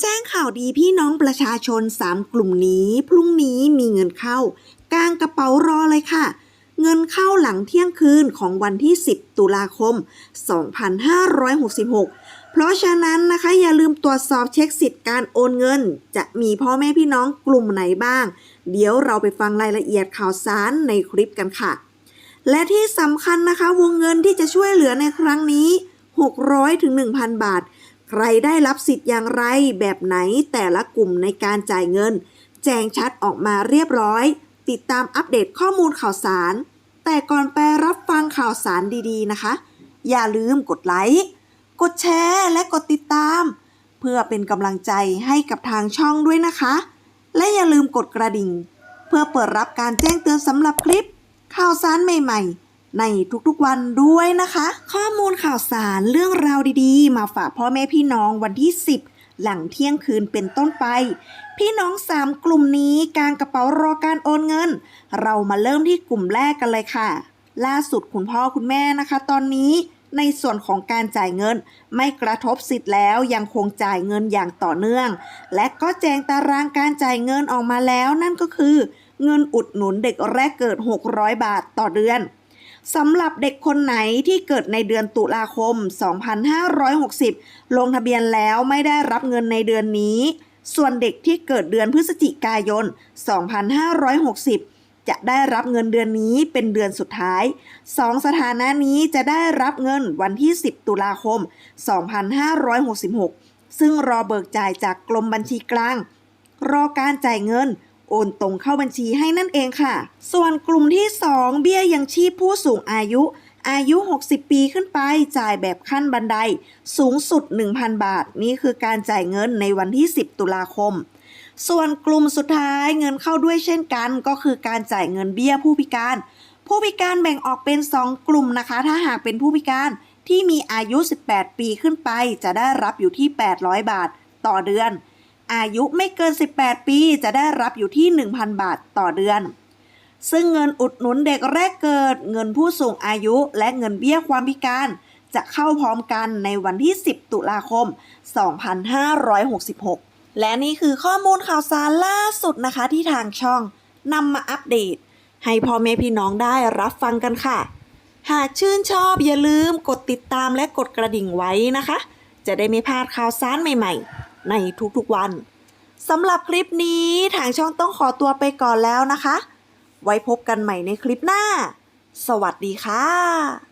แจ้งข่าวดีพี่น้องประชาชน 3 กลุ่มนี้ พรุ่งนี้มีเงินเข้ากางกระเป๋ารอเลยค่ะ เงินเข้าหลังเที่ยงคืนของวันที่ 10 ตุลาคม 2566 เพราะฉะนั้นนะคะอย่าลืมตรวจสอบเช็คสิทธิ์การโอนเงิน จะมีพ่อแม่พี่น้องกลุ่มไหนบ้าง เดี๋ยวเราไปฟังรายละเอียดข่าวสารในคลิปกันค่ะ และที่สำคัญนะคะวงเงินที่จะช่วยเหลือในครั้งนี้ 600ถึง1,000 บาท ใครได้รับสิทธิ์อย่างไร แบบไหนแต่ละกลุ่มในการจ่ายเงิน แจ้งชัดออกมาเรียบร้อย ติดตามอัปเดตข้อมูลข่าวสาร แต่ก่อนไปรับฟังข่าวสารดีๆนะคะ อย่าลืมกดไลค์ กดแชร์ และกดติดตาม เพื่อเป็นกำลังใจให้กับทางช่องด้วยนะคะ และอย่าลืมกดกระดิ่ง เพื่อเปิดรับการแจ้งเตือนสำหรับคลิป ข่าวสารใหม่ๆ ในทุกๆวันด้วยนะคะ ข้อมูลข่าวสารเรื่องราวดีๆ มาฝากพ่อแม่พี่น้องวันที่ 10 หลังเที่ยงคืนเป็นต้นไป พี่น้อง 3 กลุ่มนี้กางกระเป๋ารอการโอนเงิน เรามาเริ่มที่กลุ่มแรกกันเลยค่ะ ล่าสุดคุณพ่อคุณแม่นะคะ ตอนนี้ในส่วนของการจ่ายเงิน ไม่กระทบสิทธิ์แล้วยังคงจ่ายเงินอย่างต่อเนื่อง และก็แจงตารางการจ่ายเงินออกมาแล้วนั่นก็คือ เงินอุดหนุนเด็กแรกเกิด 600 บาทต่อเดือน สำหรับเด็กคนไหนที่เกิดในเดือนตุลาคม 2560 ลงทะเบียนแล้วไม่ได้รับเงินในเดือนนี้ ส่วนเด็กที่เกิดเดือนพฤศจิกายน 2560 จะได้รับเงินเดือนนี้เป็นเดือนสุดท้ายสองสถานะนี้จะได้รับเงินวันที่ 10 ตุลาคม 2566 ซึ่งรอเบิกจ่ายจากกรมบัญชีกลาง รอการจ่ายเงิน โอนตรงเข้าบัญชีให้นั่นเองค่ะ ส่วนกลุ่มที่ 2 เบี้ยยังชีพผู้สูงอายุ อายุ 60 ปีขึ้นไปจ่ายแบบขั้นบันได สูงสุด 1,000 บาท นี่คือการจ่ายเงินในวันที่ 10 ตุลาคม ส่วนกลุ่มสุดท้ายเงินเข้าด้วยเช่นกัน ก็คือการจ่ายเงินเบี้ยผู้พิการ ผู้พิการแบ่งออกเป็น 2 กลุ่มนะคะ ถ้าหากเป็นผู้พิการที่มีอายุ 18 ปีขึ้นไป จะได้รับอยู่ที่ 800 บาท ต่อเดือน อายุไม่เกิน 18 ปีจะได้รับอยู่ที่ 1,000 บาทต่อเดือน ซึ่งเงินอุดหนุนเด็กแรกเกิด เงินผู้สูงอายุและเงินเบี้ยความพิการ จะเข้าพร้อมกันในวันที่ 10 ตุลาคม 2566 และนี่คือข้อมูลข่าวสารล่าสุดนะคะที่ทางช่องนำมาอัปเดต ให้พ่อแม่พี่น้องได้รับฟังกันค่ะ หากชื่นชอบอย่าลืมกดติดตามและกดกระดิ่งไว้นะคะ จะได้ไม่พลาดข่าวสารใหม่ ๆ ในทุกๆวันสำหรับคลิปนี้ทางช่องต้องขอตัวไปก่อนแล้วนะคะ ไว้พบกันใหม่ในคลิปหน้า สวัสดีค่ะ